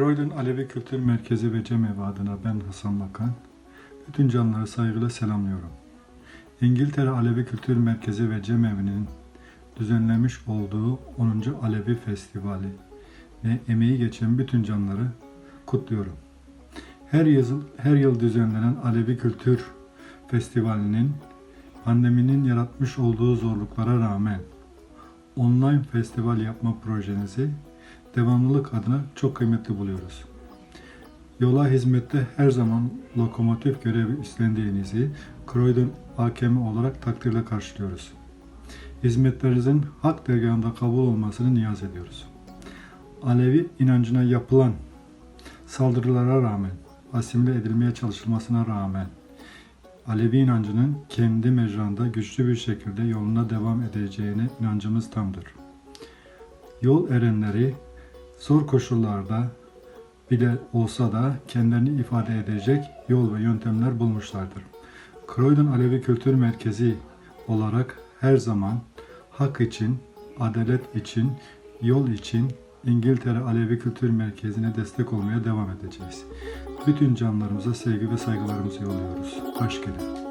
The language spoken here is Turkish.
Croydon Alevi Kültür Merkezi ve Cemevi adına ben Hasan Bakan. Bütün canlıları saygıyla selamlıyorum. İngiltere Alevi Kültür Merkezi ve Cemevi'nin düzenlemiş olduğu 10. Alevi Festivali ve emeği geçen bütün canlıları kutluyorum. Her yıl, her yıl düzenlenen Alevi Kültür Festivali'nin pandeminin yaratmış olduğu zorluklara rağmen online festival yapma projenizi devamlılık adına çok kıymetli buluyoruz. Yola hizmette her zaman lokomotif görevi üstlendiğinizi Croydon hakemi olarak takdirle karşılıyoruz. Hizmetlerinizin hak dergahında kabul olmasını niyaz ediyoruz. Alevi inancına yapılan saldırılara rağmen, asimile edilmeye çalışılmasına rağmen Alevi inancının kendi mecranda güçlü bir şekilde yoluna devam edeceğine inancımız tamdır. Yol erenleri zor koşullarda bile olsa da kendilerini ifade edecek yol ve yöntemler bulmuşlardır. Croydon Alevi Kültür Merkezi olarak her zaman hak için, adalet için, yol için İngiltere Alevi Kültür Merkezi'ne destek olmaya devam edeceğiz. Bütün canlarımıza sevgi ve saygılarımızı yolluyoruz. Hoş gelin.